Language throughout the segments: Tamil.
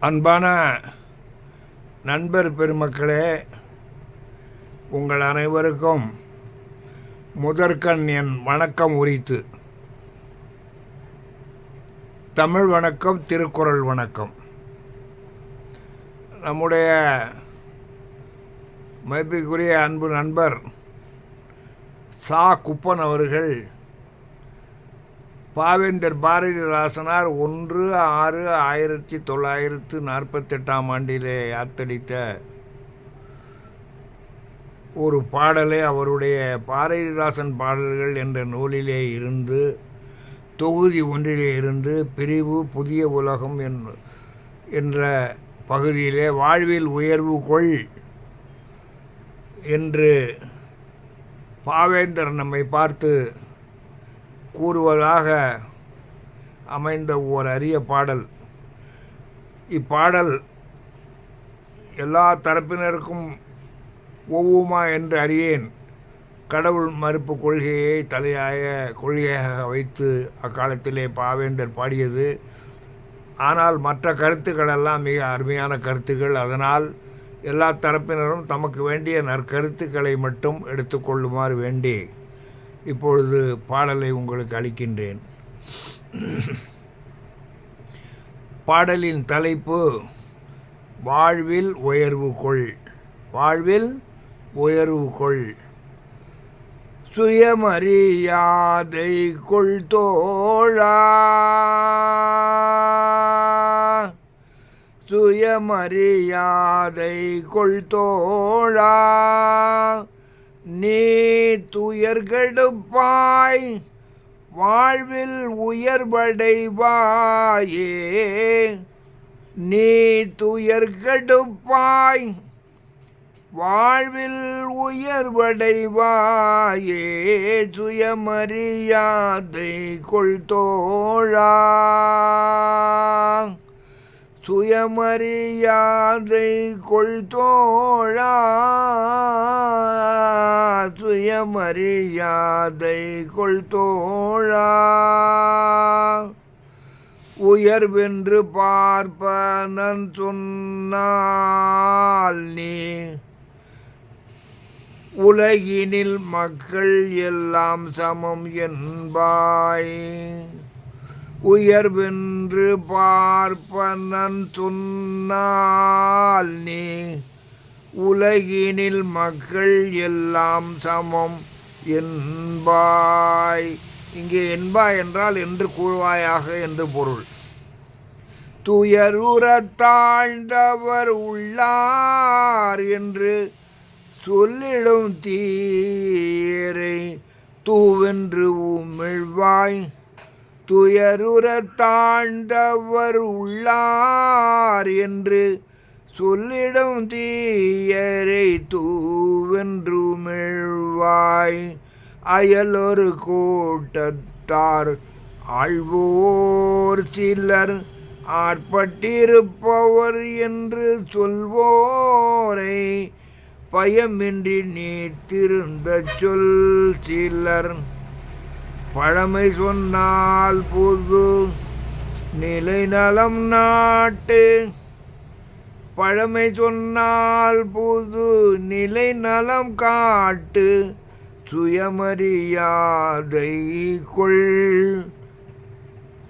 அன்பான நண்பர் பெருமக்களே உங்கள் அனைவருக்கும் முதற்கண் என் வணக்கம் உரித்து. தமிழ் வணக்கம் திருக்குறள் வணக்கம். நம்முடைய மதிப்புக்குரிய அன்பு நண்பர் சா. குப்பன் அவர்கள் பாவேந்தர் பாரதிதாசனார் ஒன்று ஆறு ஆயிரத்தி தொள்ளாயிரத்து நாற்பத்தெட்டாம் ஆண்டிலே யாத்தடித்த ஒரு பாடலை அவருடைய பாரதிதாசன் பாடல்கள் என்ற நூலிலே இருந்து தொகுதி ஒன்றிலே இருந்து பிரிவு புதிய உலகம் என்- என்ற பகுதியிலே வாழ்வில் உயர்வு கொள் என்று பாவேந்தர் நம்மை பார்த்து கூறுவதாக அமைந்த ஓர் அரிய பாடல். இப்பாடல் எல்லா தரப்பினருக்கும் ஒவ்வுமா என்று அறியேன். கடவுள் மறுப்பு கொள்கையை தலையாய கொள்கையாக வைத்து அக்காலத்திலே பாவேந்தர் பாடியது. ஆனால் மற்ற கருத்துக்களெல்லாம் மிக அருமையான கருத்துக்கள். அதனால் எல்லா தரப்பினரும் தமக்கு வேண்டிய நற்கருத்துக்களை மட்டும் எடுத்துக்கொள்ளுமாறு வேண்டி இப்பொழுது பாடலை உங்களுக்கு அளிக்கின்றேன். பாடலின் தலைப்பு வாழ்வில் உயர்வு கொள். வாழ்வில் உயர்வு கொள். சுயமரியாதை கொள் தோழா. சுயமரியாதை கொள் தோழா. நீ துயர்கெடுப்பாய் வாழ்வில் உயர்வடைவாயே. நீ துயர்கெடுப்பாய் வாழ்வில் உயர்வடைவாயே. சுயமரியாதை கொள்தோழா சுயமரியாதை கொள்தோழா மரியாதை கொள் தோழா உயர்வென்று பார்ப்பனன் சொன்னால் நீ உலகினில் மக்கள் எல்லாம் சமம் என்பாய். உயர்வென்று பார்ப்பனன் சொன்னால் நீ உலகினில் மக்கள் எல்லாம் சமம் என்பாய். இங்கே என்பாய் என்றால் என்று கூழ்வாயாக என்று பொருள். துயருறத் தாழ்ந்தவர் உள்ளார் என்று சொல்லிடும் தீரை தூவென்று உமிழ்வாய். துயருறத் தாழ்ந்தவர் உள்ளார் என்று சொல்லிடம் தீயரை தூவென்றுமிழ்வாய். அயலொரு கூட்டத்தார் ஆழ்வோர் சிலர் ஆட்பட்டிருப்பவர் என்று சொல்வோரை. பயமின்றி நீத்திருந்த சொல் சிலர் பழமை சொன்னால் புது நிலை நலம் நாட்டு பழமை சொன்னால் புது நிலை நலம் காட்டு சுயமரியாதை கொள்.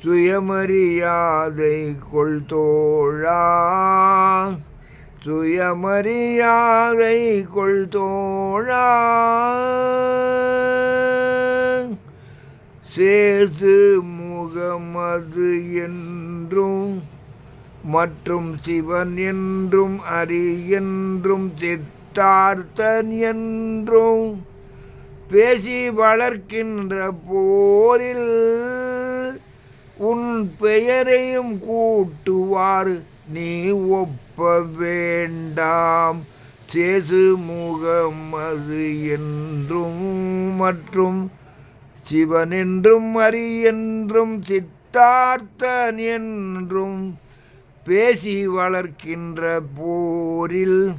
சுயமரியாதை கொள் தோழா. சுயமரியாதை கொள் தோழா. சேது முகமது என்றும் மற்றும் சிவன் என்றும் அரி என்றும் சித்தார்த்தன் என்றும் பேசி வளர்க்கின்ற போரில் உன் பெயரையும் கூட்டுவார் நீ ஒப்ப வேண்டாம். சேசு முகமது என்றும் மற்றும் சிவன் என்றும் அரி என்றும் சித்தார்த்தன் என்றும் பேசி வளர்க்கின்ற போரில்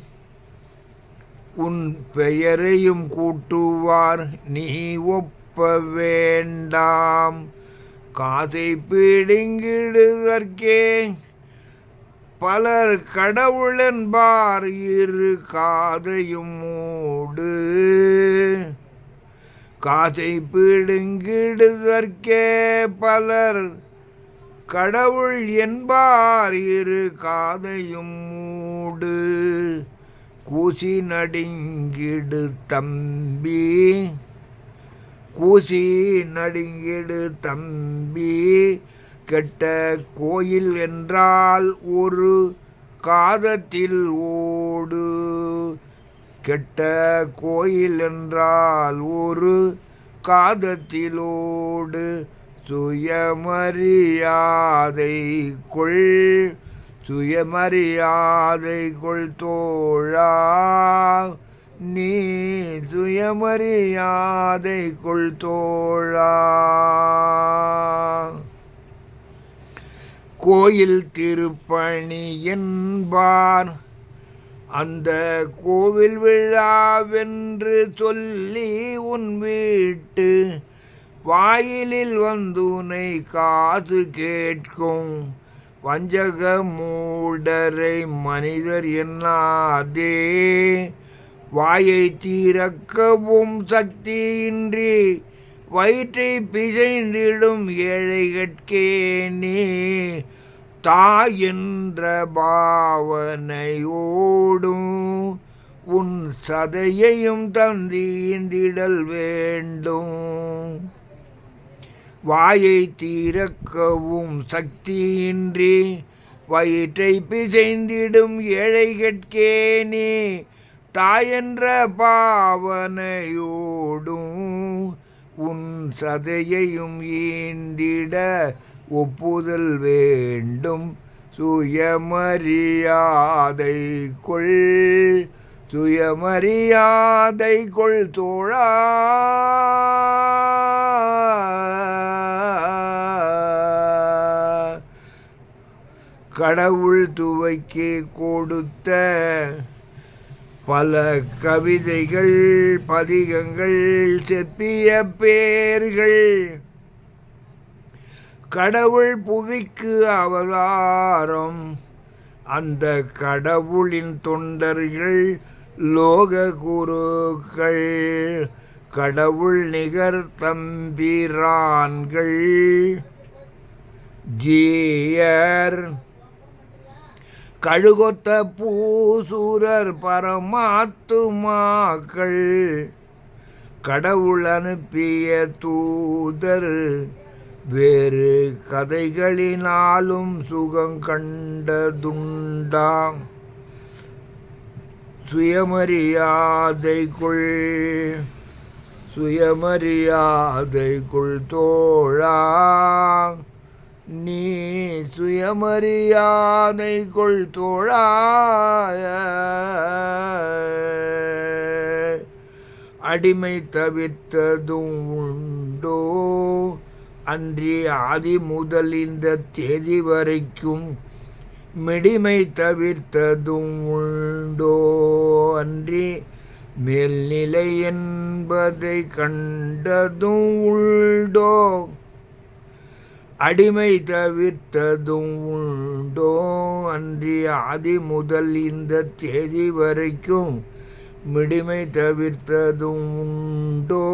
உன் பெயரையும் கூட்டுவார். நீ ஒப்ப வேண்டாம். காதை பிடுங்கிடுதற்கே. பலர் கடவுளென்பார். இரு காதையும் மூடு. காதை பிடுங்கிடுதற்கே பலர் கடவுள் என்பார் இரு காதையும் மூடு. கூசி நடுங்கிடு தம்பி. கூசி நடுங்கிடு தம்பி. கெட்ட கோயில் என்றால் ஒரு காதத்தில் ஓடு. கெட்ட கோயில் என்றால் ஒரு காதத்திலோடு சுயமரியாதை கொள் சுயமரியாதை கொள் தோழா நீ சுயமரியாதை கொள் தோழா. கோயில் திருப்பணி என்பார். அந்த கோவில் விழாவென்று சொல்லி உன் வீட்டு வாயிலில் வந்து உன்னை காசு கேட்கும். வஞ்சக மூடரை மனிதர் என்னாதே வாயை தீரக்கவும் சக்தியின்றி வயிற்றை பிசைந்திடும் ஏழைகட்கே நீ தாய் என்ற பாவனையோடும் உன் சதையையும் தந்தீந்திடல் வேண்டும். வாயை தீரக்கவும் சக்தியின்றி வயிற்றை பிசைந்திடும் ஏழைகட்கே நீ தாயென்ற பாவனையோடும் உன் சதையையும் ஈந்திட ஒப்புதல் வேண்டும். சுயமரியாதை கொள் சுயமரியாதை கொள் தோழா. கடவுள் துவைக்கு கொடுத்த பல கவிதைகள் பதிகங்கள் செப்பிய பேர்கள். கடவுள் புவிக்கு அவதாரம். அந்த கடவுளின் தொண்டர்கள் லோக குருக்கள். கடவுள் நிகர் தம்பிரான்கள். ஜீயர் கழுகொத்த பூசூரர் பரமாத்துமாக்கள். கடவுள் அனுப்பிய தூதர் வேறு கதைகளினாலும் சுகம் கண்டதுண்டாம் சுயமரியாதைக்குள் சுயமரியாதைக்குள் சுயமரியாதை தோழா. நீ சுயமரியாதை கொள் தோழாய. அடிமை தவிர்த்ததும் உண்டோ? அன்றி ஆதி முதல் இந்த தேதி வரைக்கும் மிடிமை தவிர்த்ததும் உண்டோ? அன்றி மேல்நிலை என்பதை கண்டதும் உள்டோ அடிமை தவிர்த்ததும் உண்டோ அன்றி ஆதி முதல் இந்த தேதி வரைக்கும் மிடிமை தவிர்த்ததும் உண்டோ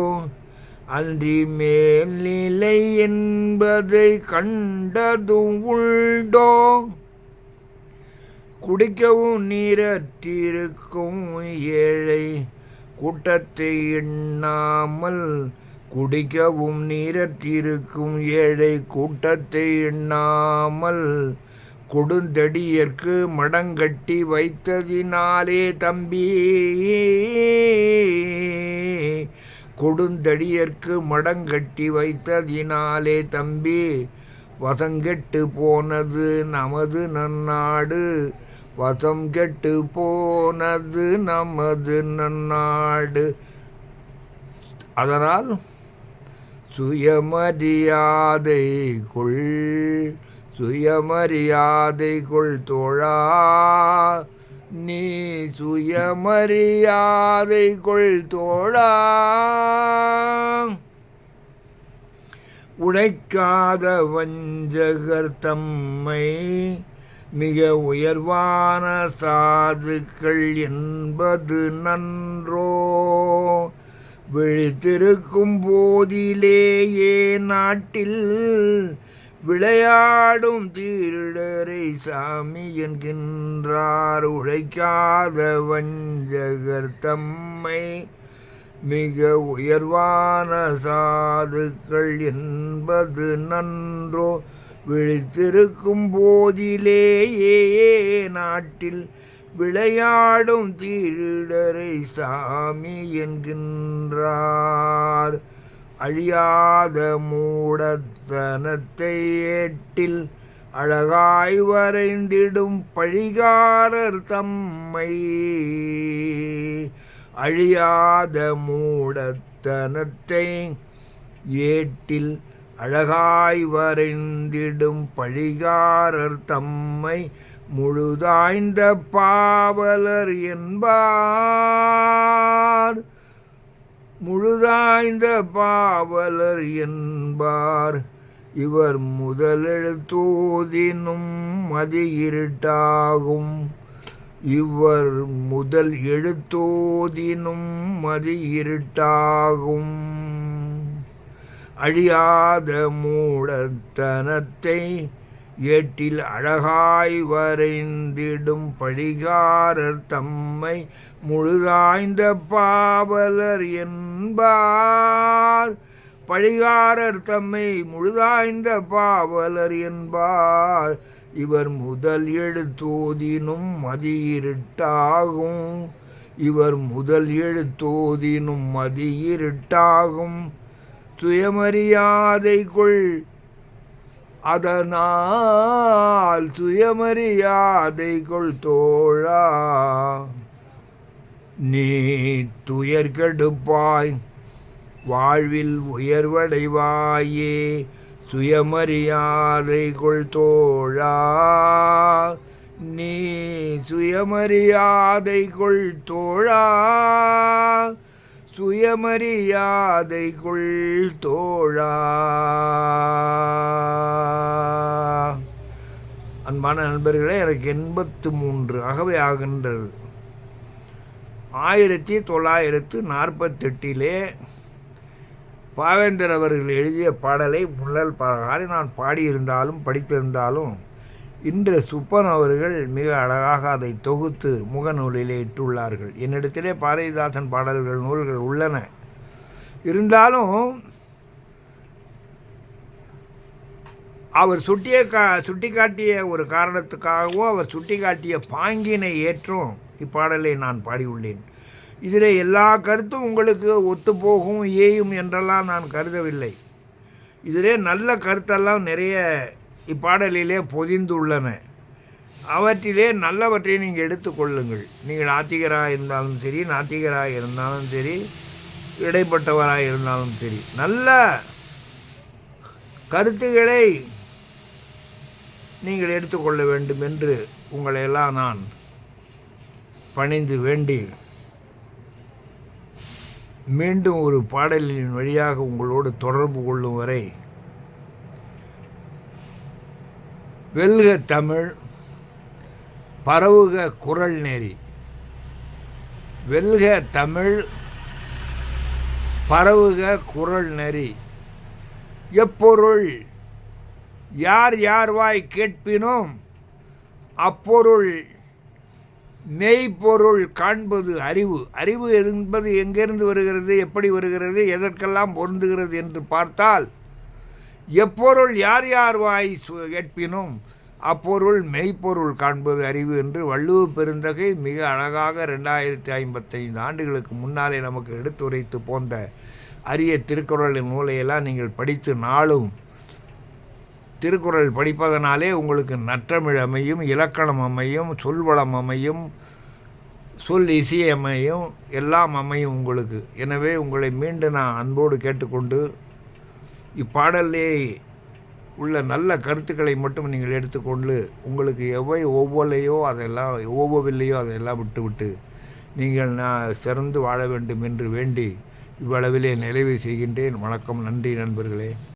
அன்றி மேல்நிலை என்பதை கண்டதும் உண்டோ? குடிக்கவும் நீரற்றிருக்கும் ஏழை கூட்டத்தை எண்ணாமல் குடிக்கவும் நீரற்றிருக்கும் ஏழை கூட்டத்தை எண்ணாமல் கொடுந்தடியற்கு மடங்கட்டி வைத்ததினாலே தம்பி. கொடுந்தடியற்கு மடங்கட்டி வைத்ததினாலே தம்பி. வசங்கெட்டு போனது நமது நன்னாடு. வசம் கெட்டு போனது நமது நன்னாடு. அதனால் சுயமரியாதை கொள் சுயமரியாதை கொள் தோழா. நீ சுயமரியாதை கொள் தோழா. உழைக்காத வஞ்சகர் தம்மை மிக உயர்வான சாதுக்கள் என்பது நன்றோ. விழித்திருக்கும் போதிலேயே நாட்டில் விளையாடும் தீரிடரை சாமி என்கின்றார். உழைக்காத வஞ்சகர் தம்மை மிக உயர்வான சாதுக்கள் என்பது நன்றோ. விழித்திருக்கும் போதிலேயே நாட்டில் விளையாடும் தீரிடரை சாமி என்கின்றார். அழியாத மூடத்தனத்தை ஏட்டில் அழகாய் வரைந்திடும் பழிகாரர் தம்மை. அழியாத மூடத்தனத்தை ஏட்டில் அழகாய் வரைந்திடும் பழிகாரர் தம்மை. முழுதாய்ந்த பாவலர் என்பார். முழுதாய்ந்த பாவலர் என்பார். இவர் முதலெழுத்தோதினும் மதி இருட்டாகும் இவர் முதல் எழுத்தோதினும் மதி இருட்டாகும் அழியாத மூடத்தனத்தை ஏட்டில் அழகாய் வரைந்திடும் பழிகாரர் தம்மை முழுதாய்ந்த பாவலர் என்பார். பழிகாரர் தம்மை முழுதாய்ந்த பாவலர் என்பார். இவர் முதல் எழுத்தோதினும் மதியிருட்டாகும். இவர் முதல் எழுத்தோதினும் மதியிருட்டாகும். சுயமரியாதைக்குள் அதனால் சுயமரியாதை கொள் தோழா. நீ துயர் கெடுப்பாய் வாழ்வில் உயர்வடைவாயே சுயமரியாதை கொள் தோழா. நீ சுயமரியாதை கொள் தோழா. சுயமரியாதைக்குள் தோழா. அன்பான நண்பர்களே எனக்கு எண்பத்து மூன்று அகவை ஆகின்றது. ஆயிரத்தி தொள்ளாயிரத்து நாற்பத்தெட்டிலே பாவேந்தர் அவர்கள் எழுதிய பாடலை முள்ளல் பாடி நான் பாடியிருந்தாலும் படித்திருந்தாலும் இன்று சுப்பன் அவர்கள் மிக அழகாக அதை தொகுத்து முகநூலிலே இட்டுள்ளார்கள். என்னிடத்திலே பாரதிதாசன் பாடல்கள் நூல்கள் உள்ளன. இருந்தாலும் அவர் சுட்டிய கா சுட்டி காட்டிய ஒரு காரணத்துக்காகவோ அவர் சுட்டி காட்டிய பாங்கினை ஏற்றும் இப்பாடலை நான் பாடியுள்ளேன். இதில் எல்லா கருத்தும் உங்களுக்கு ஒத்துப்போகும் ஏயும் என்றெல்லாம் நான் கருதவில்லை. இதிலே நல்ல கருத்தெல்லாம் நிறைய இப்பாடலிலே பொதிந்துள்ளன. அவற்றிலே நல்லவற்றை நீங்கள் எடுத்துக்கொள்ளுங்கள் நீங்கள் ஆத்திகராக இருந்தாலும் சரி நாத்திகராக இருந்தாலும் சரி இடைப்பட்டவராக இருந்தாலும் சரி. நல்ல கருத்துக்களை நீங்கள் எடுத்துக்கொள்ள வேண்டும் என்று உங்களையெல்லாம் நான் பணிந்து வேண்டி மீண்டும் ஒரு பாடலின் வழியாக உங்களோடு தொடர்பு கொள்ளும் வரை வெல்க தமிழ் பரவுக குரல் நெறி. வெல்க தமிழ் பரவுக குரல் நெறி. எப்பொருள் யார் யார் வாய் கேட்பினோம் அப்பொருள் மெய்ப்பொருள் காண்பது அறிவு. அறிவு என்பது எங்கிருந்து வருகிறது எப்படி வருகிறது எதற்கெல்லாம் பொருந்துகிறது என்று பார்த்தால் எப்பொருள் யார் யார் வாய் கேட்பினும் அப்பொருள் மெய்ப்பொருள் காண்பது அறிவு என்று வள்ளுவ பெருந்தகை மிக அழகாக ரெண்டாயிரத்தி ஐம்பத்தைந்து ஆண்டுகளுக்கு முன்னாலே நமக்கு எடுத்துரைத்து போன்ற அரிய திருக்குறளின் நூலையெல்லாம் நீங்கள் படித்து நாளும். திருக்குறள் படிப்பதனாலே உங்களுக்கு நற்றமிழ் அமையும் இலக்கணம் அமையும் சொல்வளம் அமையும் சொல் இசையமையும் எல்லாம் அமையும் உங்களுக்கு. எனவே உங்களை மீண்டும் நான் அன்போடு கேட்டுக்கொண்டு இப்பாடலே உள்ள நல்ல கருத்துக்களை மட்டும் நீங்கள் எடுத்துக்கொண்டு உங்களுக்கு எவை ஒவ்வொல்லையோ அதெல்லாம் ஒவ்வொவில்லையோ அதையெல்லாம் விட்டுவிட்டு நீங்கள் நான் சிறந்து வாழ வேண்டும் என்று வேண்டி இவ்வளவிலே நிறைவு செய்கின்றேன். வணக்கம். நன்றி நண்பர்களே.